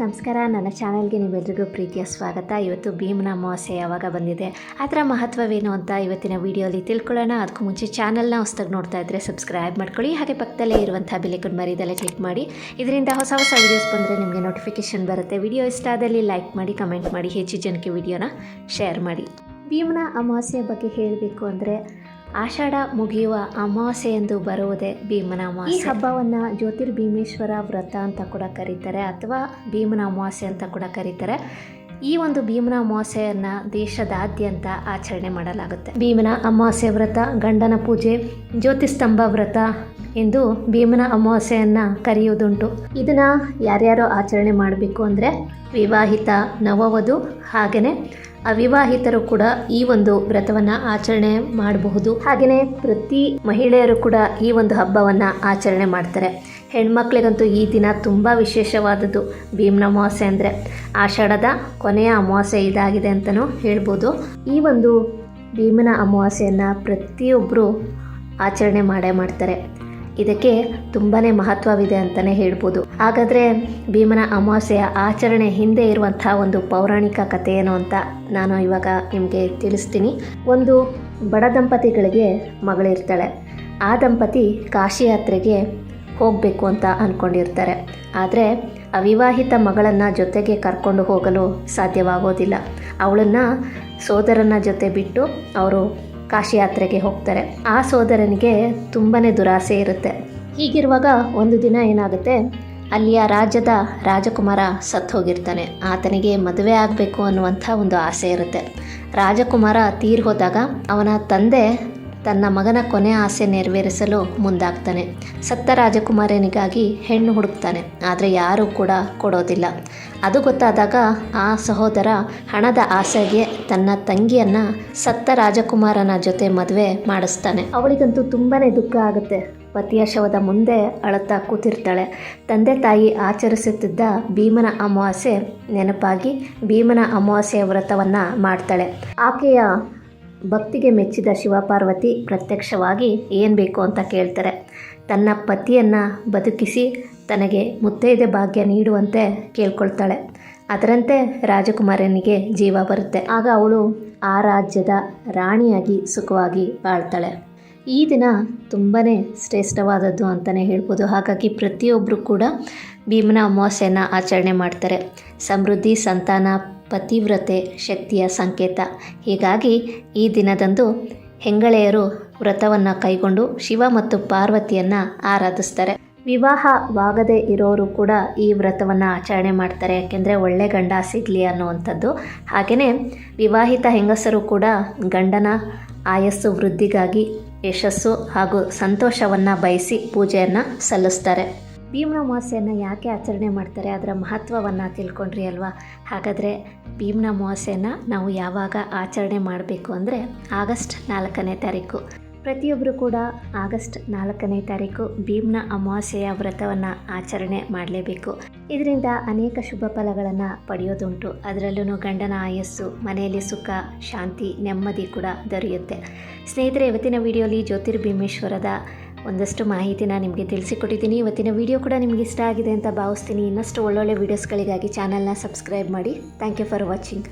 ನಮಸ್ಕಾರ. ನನ್ನ ಚಾನಲ್ಗೆ ನೀವೆಲ್ಲರಿಗೂ ಪ್ರೀತಿಯ ಸ್ವಾಗತ. ಇವತ್ತು ಭೀಮನ ಅಮಾವಾಸ್ಯೆ ಯಾವಾಗ ಬಂದಿದೆ ಅದರ ಮಹತ್ವವೇನು ಅಂತ ಇವತ್ತಿನ ವಿಡಿಯೋಲಿ ತಿಳ್ಕೊಳ್ಳೋಣ. ಅದಕ್ಕೂ ಮುಂಚೆ ಚಾನಲ್ನ ಹೊಸದಾಗಿ ನೋಡ್ತಾ ಇದ್ದರೆ ಸಬ್ಸ್ಕ್ರೈಬ್ ಮಾಡ್ಕೊಳ್ಳಿ. ಹಾಗೆ ಪಕ್ಕದಲ್ಲೇ ಇರುವಂಥ ಬೆಲೆಕನ್ ಮರಿದಲ್ಲೇ ಕ್ಲಿಕ್ ಮಾಡಿ. ಇದರಿಂದ ಹೊಸ ಹೊಸ ವೀಡಿಯೋಸ್ ಬಂದರೆ ನಿಮಗೆ ನೋಟಿಫಿಕೇಷನ್ ಬರುತ್ತೆ. ವಿಡಿಯೋ ಇಷ್ಟ ಆದಲ್ಲಿ ಲೈಕ್ ಮಾಡಿ, ಕಮೆಂಟ್ ಮಾಡಿ, ಹೆಚ್ಚು ಜನಕ್ಕೆ ವಿಡಿಯೋನ ಶೇರ್ ಮಾಡಿ. ಭೀಮನ ಅಮಾವಾಸ್ಯೆ ಬಗ್ಗೆ ಹೇಳಬೇಕು ಅಂದರೆ ಆಷಾಢ ಮುಗಿಯುವ ಅಮಾವಾಸ್ಯೆ ಎಂದು ಬರುವುದೇ ಭೀಮನ ಅಮಾವಾಸ್ಯೆ. ಈ ಹಬ್ಬವನ್ನು ಜ್ಯೋತಿರ್ಭೀಮೇಶ್ವರ ವ್ರತ ಅಂತ ಕೂಡ ಕರೀತಾರೆ, ಅಥವಾ ಭೀಮನ ಅಮಾವಾಸ್ಯೆ ಅಂತ ಕೂಡ ಕರೀತಾರೆ. ಈ ಒಂದು ಭೀಮನ ಅಮಾವಾಸ್ಯೆಯನ್ನು ದೇಶದಾದ್ಯಂತ ಆಚರಣೆ ಮಾಡಲಾಗುತ್ತೆ. ಭೀಮನ ಅಮಾವಾಸ್ಯೆ ವ್ರತ, ಗಂಡನ ಪೂಜೆ, ಜ್ಯೋತಿಸ್ತಂಭ ವ್ರತ ಎಂದು ಭೀಮನ ಅಮಾವಾಸ್ಯೆಯನ್ನು ಕರೆಯುವುದುಂಟು. ಇದನ್ನು ಯಾರ್ಯಾರು ಆಚರಣೆ ಮಾಡಬೇಕು ಅಂದರೆ ವಿವಾಹಿತ, ನವವಧು ಹಾಗೆಯೇ ಅವಿವಾಹಿತರು ಕೂಡ ಈ ಒಂದು ವ್ರತವನ್ನು ಆಚರಣೆ ಮಾಡಬಹುದು. ಹಾಗೆಯೇ ಪ್ರತಿ ಮಹಿಳೆಯರು ಕೂಡ ಈ ಒಂದು ಹಬ್ಬವನ್ನು ಆಚರಣೆ ಮಾಡ್ತಾರೆ. ಹೆಣ್ಮಕ್ಳಿಗಂತೂ ಈ ದಿನ ತುಂಬ ವಿಶೇಷವಾದದ್ದು ಭೀಮನ ಅಮಾವಾಸ್ಯೆ ಅಂದರೆ. ಆಷಾಢದ ಕೊನೆಯ ಅಮಾವಾಸ್ಯೆ ಇದಾಗಿದೆ ಅಂತಲೂ ಹೇಳ್ಬೋದು. ಈ ಒಂದು ಭೀಮನ ಅಮಾವಾಸ್ಯೆಯನ್ನು ಪ್ರತಿಯೊಬ್ಬರು ಆಚರಣೆ ಮಾಡೇ ಮಾಡ್ತಾರೆ. ಇದಕ್ಕೆ ತುಂಬಾ ಮಹತ್ವವಿದೆ ಅಂತಲೇ ಹೇಳ್ಬೋದು. ಹಾಗಾದರೆ ಭೀಮನ ಅಮಾವಾಸ್ಯೆಯ ಆಚರಣೆ ಹಿಂದೆ ಇರುವಂಥ ಒಂದು ಪೌರಾಣಿಕ ಕಥೆ ಏನು ಅಂತ ನಾನು ಇವಾಗ ನಿಮಗೆ ತಿಳಿಸ್ತೀನಿ. ಒಂದು ಬಡ ದಂಪತಿಗಳಿಗೆ ಮಗಳಿರ್ತಾಳೆ. ಆ ದಂಪತಿ ಕಾಶಿ ಯಾತ್ರೆಗೆ ಹೋಗಬೇಕು ಅಂತ ಅಂದ್ಕೊಂಡಿರ್ತಾರೆ ಆದರೆ ಅವಿವಾಹಿತ ಮಗಳನ್ನು ಜೊತೆಗೆ ಕರ್ಕೊಂಡು ಹೋಗಲು ಸಾಧ್ಯವಾಗೋದಿಲ್ಲ. ಅವಳನ್ನು ಸೋದರನ ಜೊತೆ ಬಿಟ್ಟು ಅವರು ಕಾಶಿ ಯಾತ್ರೆಗೆ ಹೋಗ್ತಾರೆ. ಆ ಸೋದರನಿಗೆ ತುಂಬಾ ದುರಾಸೆ ಇರುತ್ತೆ. ಹೀಗಿರುವಾಗ ಒಂದು ದಿನ ಏನಾಗುತ್ತೆ? ಅಲ್ಲಿಯ ರಾಜ್ಯದ ರಾಜಕುಮಾರ ಸತ್ತು ಹೋಗಿರ್ತಾನೆ ಆತನಿಗೆ ಮದುವೆ ಆಗಬೇಕು ಅನ್ನುವಂಥ ಒಂದು ಆಸೆ ಇರುತ್ತೆ. ರಾಜಕುಮಾರ ತೀರ್ ಹೋದಾಗ ಅವನ ತಂದೆ ತನ್ನ ಮಗನ ಕೊನೆ ಆಸೆ ನೆರವೇರಿಸಲು ಮುಂದಾಗ್ತಾನೆ. ಸತ್ತ ರಾಜಕುಮಾರನಿಗಾಗಿ ಹೆಣ್ಣು ಹುಡುಕ್ತಾನೆ. ಆದರೆ ಯಾರೂ ಕೂಡ ಕೊಡೋದಿಲ್ಲ. ಅದು ಗೊತ್ತಾದಾಗ ಆ ಸಹೋದರ ಹಣದ ಆಸೆಗೆ ತನ್ನ ತಂಗಿಯನ್ನು ಸತ್ತ ರಾಜಕುಮಾರನ ಜೊತೆ ಮದುವೆ ಮಾಡಿಸ್ತಾನೆ. ಅವಳಿಗಂತೂ ತುಂಬಾ ದುಃಖ ಆಗುತ್ತೆ. ಪತಿಯ ಶವದ ಮುಂದೆ ಅಳತಾ ಕೂತಿರ್ತಾಳೆ. ತಂದೆ ತಾಯಿ ಆಚರಿಸುತ್ತಿದ್ದ ಭೀಮನ ಅಮಾವಾಸ್ಯೆ ನೆನಪಾಗಿ ಭೀಮನ ಅಮಾವಾಸ್ಯೆಯ ವ್ರತವನ್ನು ಮಾಡ್ತಾಳೆ. ಆಕೆಯ ಭಕ್ತಿಗೆ ಮೆಚ್ಚಿದ ಶಿವಪಾರ್ವತಿ ಪ್ರತ್ಯಕ್ಷವಾಗಿ ಏನು ಬೇಕು ಅಂತ ಕೇಳ್ತಾರೆ. ತನ್ನ ಪತಿಯನ್ನು ಬದುಕಿಸಿ ತನಗೆ ಮುತ್ತೈದೆ ಭಾಗ್ಯ ನೀಡುವಂತೆ ಕೇಳ್ಕೊಳ್ತಾಳೆ. ಅದರಂತೆ ರಾಜಕುಮಾರನಿಗೆ ಜೀವ ಬರುತ್ತೆ. ಆಗ ಅವಳು ಆ ರಾಜ್ಯದ ರಾಣಿಯಾಗಿ ಸುಖವಾಗಿ ಬಾಳ್ತಾಳೆ. ಈ ದಿನ ತುಂಬಾ ಶ್ರೇಷ್ಠವಾದದ್ದು ಅಂತಲೇ ಹೇಳ್ಬೋದು. ಹಾಗಾಗಿ ಪ್ರತಿಯೊಬ್ಬರು ಕೂಡ ಭೀಮನ ಅಮಾವಾಸ್ಯೆಯನ್ನು ಆಚರಣೆ ಮಾಡ್ತಾರೆ. ಸಮೃದ್ಧಿ, ಸಂತಾನ ಪತಿವ್ರತೆ ಶಕ್ತಿಯ ಸಂಕೇತ. ಹೀಗಾಗಿ ಈ ದಿನದಂದು ಹೆಂಗಳೆಯರು ವ್ರತವನ್ನು ಕೈಗೊಂಡು ಶಿವ ಮತ್ತು ಪಾರ್ವತಿಯನ್ನು ಆರಾಧಿಸ್ತಾರೆ. ವಿವಾಹವಾಗದೇ ಇರೋರು ಕೂಡ ಈ ವ್ರತವನ್ನು ಆಚರಣೆ ಮಾಡ್ತಾರೆ. ಯಾಕೆಂದರೆ ಒಳ್ಳೆ ಗಂಡ ಸಿಗಲಿ ಅನ್ನುವಂಥದ್ದು. ಹಾಗೆಯೇ ವಿವಾಹಿತ ಹೆಂಗಸರು ಕೂಡ ಗಂಡನ ಆಯಸ್ಸು ವೃದ್ಧಿಗಾಗಿ ಯಶಸ್ಸು ಹಾಗೂ ಸಂತೋಷವನ್ನು ಬಯಸಿ ಪೂಜೆಯನ್ನು ಸಲ್ಲಿಸ್ತಾರೆ. ಭೀಮನ ಯಾಕೆ ಆಚರಣೆ ಮಾಡ್ತಾರೆ, ಅದರ ಮಹತ್ವವನ್ನು ತಿಳ್ಕೊಂಡ್ರಿ ಅಲ್ವಾ? ಹಾಗಾದರೆ ಭೀಮನ ಅಮಾವಾಸ್ಯೆಯನ್ನು ನಾವು ಯಾವಾಗ ಆಚರಣೆ ಮಾಡಬೇಕು ಅಂದರೆ ಆಗಸ್ಟ್ ನಾಲ್ಕನೇ ತಾರೀಕು. ಪ್ರತಿಯೊಬ್ಬರು ಕೂಡ ಆಗಸ್ಟ್ ನಾಲ್ಕನೇ ತಾರೀಕು ಭೀಮ್ನ ಅಮಾವಾಸ್ಯೆಯ ವ್ರತವನ್ನು ಆಚರಣೆ ಮಾಡಲೇಬೇಕು. ಇದರಿಂದ ಅನೇಕ ಶುಭ ಫಲಗಳನ್ನು ಪಡೆಯೋದುಂಟು. ಅದರಲ್ಲೂ ಗಂಡನ ಆಯಸ್ಸು, ಮನೆಯಲ್ಲಿ ಸುಖ, ಶಾಂತಿ, ನೆಮ್ಮದಿ ಕೂಡ ದೊರೆಯುತ್ತೆ. ಸ್ನೇಹಿತರೆ, ಇವತ್ತಿನ ವಿಡಿಯೋಲಿ ಜ್ಯೋತಿರ್ಭೀಮೇಶ್ವರದ ಒಂದಷ್ಟು ಮಾಹಿತಿನ ನಿಮಗೆ ತಿಳಿಸಿಕೊಟ್ಟಿದ್ದೀನಿ. ಇವತ್ತಿನ ವಿಡಿಯೋ ಕೂಡ ನಿಮಗೆ ಇಷ್ಟ ಆಗಿದೆ ಅಂತ ಭಾವಿಸ್ತೀನಿ. ಇನ್ನಷ್ಟು ಒಳ್ಳೊಳ್ಳೆ ವೀಡಿಯೋಸ್ಗಳಿಗಾಗಿ ಚಾನಲ್ನ ಸಬ್ಸ್ಕ್ರೈಬ್ ಮಾಡಿ. Thank you for watching